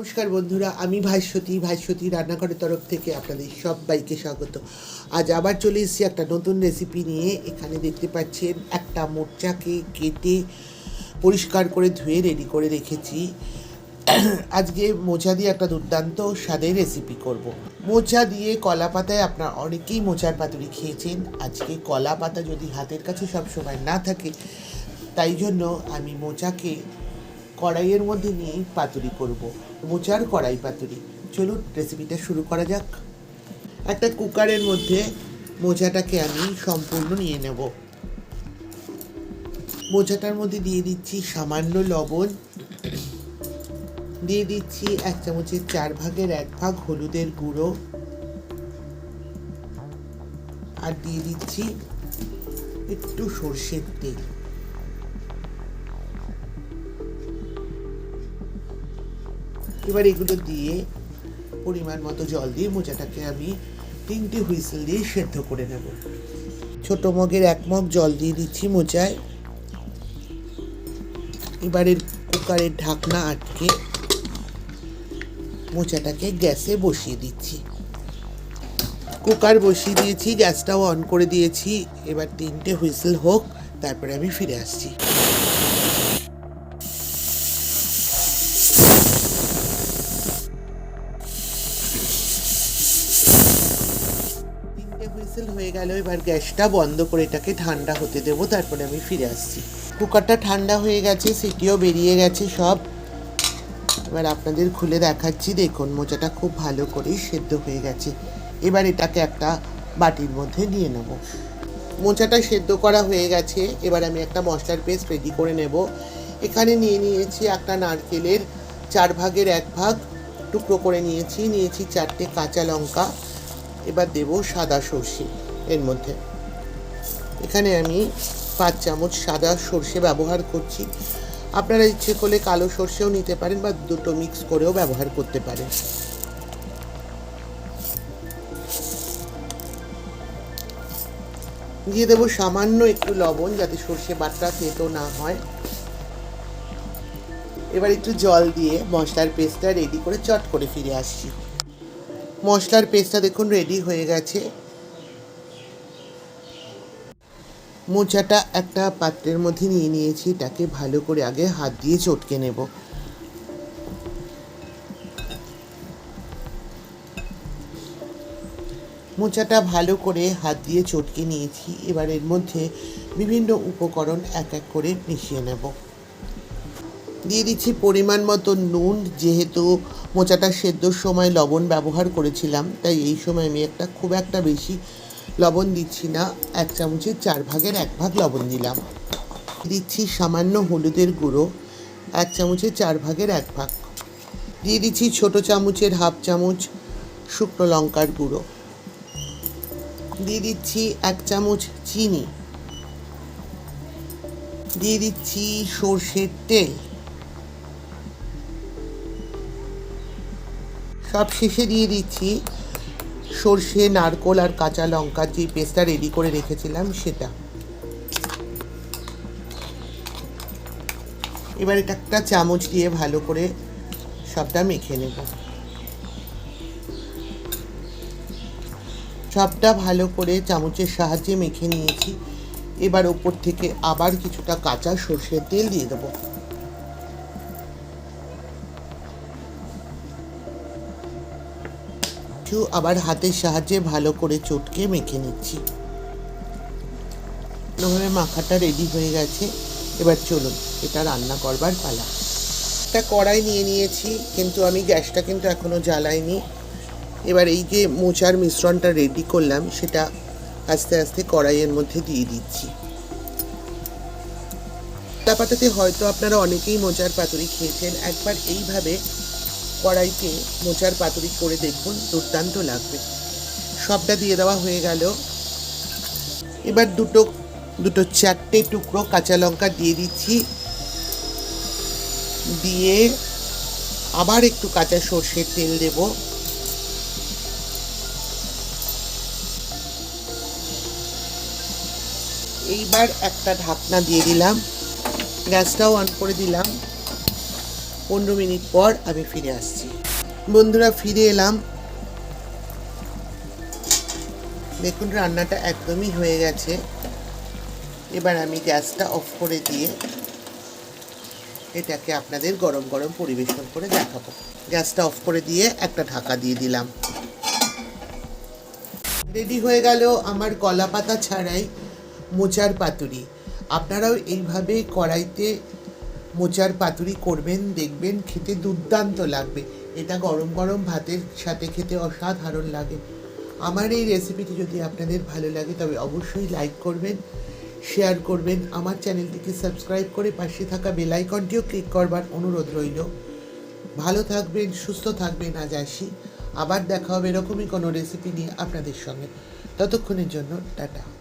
নমস্কার বন্ধুরা, আমি ভাস্বতী ভাস্বতী রান্নাঘরের তরফ থেকে আপনাদের সবাইকে স্বাগত। আজ আবার চলে এসেছি একটা নতুন রেসিপি নিয়ে। এখানে দেখতে পাচ্ছেন, একটা মোচাকে কেটে পরিষ্কার করে ধুয়ে রেডি করে রেখেছি। আজকে মোচা দিয়ে একটা দুর্দান্ত স্বাদের রেসিপি করব। মোচা দিয়ে কলা পাতায় আপনার অনেকেই মোচার পাতুরি খেয়েছেন। আজকে কলা পাতা যদি হাতের কাছে সবসময় না থাকে, তাই জন্য আমি মোচাকে কড়াইয়ের মধ্যে নিয়েই পাতুরি করব। মোচার কড়াই পাতুরি। চলুন রেসিপিটা শুরু করা যাক। একটা কুকারের মধ্যে মোচাটাকে আমি সম্পূর্ণ নিয়ে নেব। মোচাটার মধ্যে দিয়ে দিচ্ছি সামান্য লবণ। দিয়ে দিচ্ছি এক চামচের চার ভাগের এক ভাগ হলুদের গুঁড়ো। আর দিয়ে দিচ্ছি একটু সর্ষের তেল। এবার এগুলো দিয়ে পরিমাণ মতো জল দিয়ে মোচাটাকে আমি তিনটে হুইসেল দিয়ে সেদ্ধ করে নেব। ছোট মগের এক মগ জল দিয়ে দিচ্ছি মোচায়। এবারের কুকারের ঢাকনা আটকে মোচাটাকে গ্যাসে বসিয়ে দিচ্ছি। কুকার বসিয়ে দিয়েছি, গ্যাসটাও অন করে দিয়েছি। এবার তিনটে হুইসেল হোক, তারপরে আমি ফিরে আসছি। হুইসেল হয়ে গেল, এবার গ্যাসটা বন্ধ করে এটাকে ঠান্ডা হতে দেবো, তারপরে আমি ফিরে আসছি। কুকারটা ঠান্ডা হয়ে গেছে, সিটিও বেরিয়ে গেছে সব। এবার আপনাদের খুলে দেখাচ্ছি, দেখুন মোচাটা খুব ভালো করে সেদ্ধ হয়ে গেছে। এবার এটাকে একটা বাটির মধ্যে নিয়ে নেব। মোচাটা সেদ্ধ করা হয়ে গেছে, এবার আমি একটা মশলার পেস্ট রেডি করে নেব। এখানে নিয়ে নিয়েছি একটা নারকেলের চার ভাগের এক ভাগ, টুকরো করে নিয়েছি নিয়েছি চারটে কাঁচা লঙ্কা। এবার দেব সাদা সর্ষে এর মধ্যে। এখানে আমি পাঁচ চামচ সাদা সর্ষে ব্যবহার করছি। আপনারা ইচ্ছে করলে কালো সর্ষেও নিতে পারেন বা দুটো মিক্স করেও ব্যবহার করতে পারেন। দিয়ে দেবো সামান্য একটু লবণ যাতে সর্ষে বাটটা তেতো না হয়। এবার একটু জল দিয়ে মশলার পেস্টটা রেডি করে চট করে ফিরে আসছি। মশলার পেস্টটা দেখুন রেডি হয়ে গেছে। মোচাটা একটা পাত্রের মধ্যে নিয়ে নিয়েছি, এটাকে ভালো করে আগে হাত দিয়ে চটকে নেব। মোচাটা ভালো করে হাত দিয়ে চটকে নিয়েছি, এবার এর মধ্যে বিভিন্ন উপকরণ এক এক করে মিশিয়ে নেব। দিয়ে দিচ্ছি পরিমাণ মতো নুন, যেহেতু মোচাটা সেদ্ধর সময় লবণ ব্যবহার করেছিলাম, তাই এই সময় আমি একটা খুব একটা বেশি লবণ দিচ্ছি না। এক চামচের চার ভাগের এক ভাগ লবণ দিলাম। দিচ্ছি সামান্য হলুদের গুঁড়ো, এক চামচের চার ভাগের এক ভাগ। দিয়ে দিচ্ছি ছোট চামচের হাফ চামচ শুকনো লঙ্কার গুঁড়ো। দিয়ে দিচ্ছি এক চামচ চিনি। দিয়ে দিচ্ছি সর্ষের তেল। সব শেষে দিয়ে দিচ্ছি। সর্ষে, নারকোল আর কাঁচা লঙ্কার যে পেস্টটা রেডি করে রেখেছিলাম সেটা। এবার এটা একটা চামচ দিয়ে ভালো করে সবটা মেখে নেব। সবটা ভালো করে চামচের সাহায্যে মেখে নিয়েছি। এবার ওপর থেকে আবার কিছুটা কাঁচা সর্ষের তেল দিয়ে দেবো। একটু আবার হাতের সাহায্যে ভালো করে চটকে মেখে নিচ্ছি। ভাবে মাখাটা রেডি হয়ে গেছে। এবার চলুন, এটা রান্না করবার পালা। একটা কড়াই নিয়ে নিয়েছি, কিন্তু আমি গ্যাসটা কিন্তু এখনও জ্বালাইনি। এবার এই যে মোচার মিশ্রণটা রেডি করলাম, সেটা আস্তে আস্তে কড়াইয়ের মধ্যে দিয়ে দিচ্ছি। পাতাতে হয়তো আপনারা অনেকেই মোচার পাতুরি খেয়েছেন। একবার এইভাবে কড়াইতে মোচার পাতুরি করে দেখুন, দুর্দান্ত লাগবে। সবটা দিয়ে দেওয়া হয়ে গেল। এবার দুটো দুটো চারটে টুকরো কাঁচা লঙ্কা দিয়ে দিচ্ছি। দিয়ে আবার একটু কাঁচা সর্ষের তেল দেব। এইবার একটা ঢাকনা দিয়ে দিলাম। গ্যাসটাও অন করে দিলাম। পনেরো মিনিট পর আমি ফিরে আসছি। বন্ধুরা, ফিরে এলাম। দেখুন, রান্নাটা একদমই হয়ে গেছে। এবার আমি গ্যাসটা অফ করে দিয়ে এটাকে আপনাদের গরম গরম পরিবেশন করে দেখাবো। গ্যাসটা অফ করে দিয়ে একটা ঢাকা দিয়ে দিলাম। রেডি হয়ে গেল আমার কলা পাতা ছাড়াই মোচার পাতুরি। আপনারাও এইভাবে কড়াইতে মোচার পাতুরি করবেন, দেখবেন খেতে দুর্দান্ত লাগবে। এটা গরম গরম ভাতের সাথে খেতে অসাধারণ লাগে। আমার এই রেসিপিটি যদি আপনাদের ভালো লাগে, তবে অবশ্যই লাইক করবেন শেয়ার করবেন। আমার চ্যানেলটিকে সাবস্ক্রাইব করে পাশে থাকা বেল আইকনটিও ক্লিক করবার অনুরোধ রইল। ভালো থাকবেন, সুস্থ থাকবেন, আজ আসি। আবার দেখা হবে এরকমই কোনো রেসিপি নিয়ে আপনাদের সঙ্গে। ততক্ষণের জন্য, টাটা।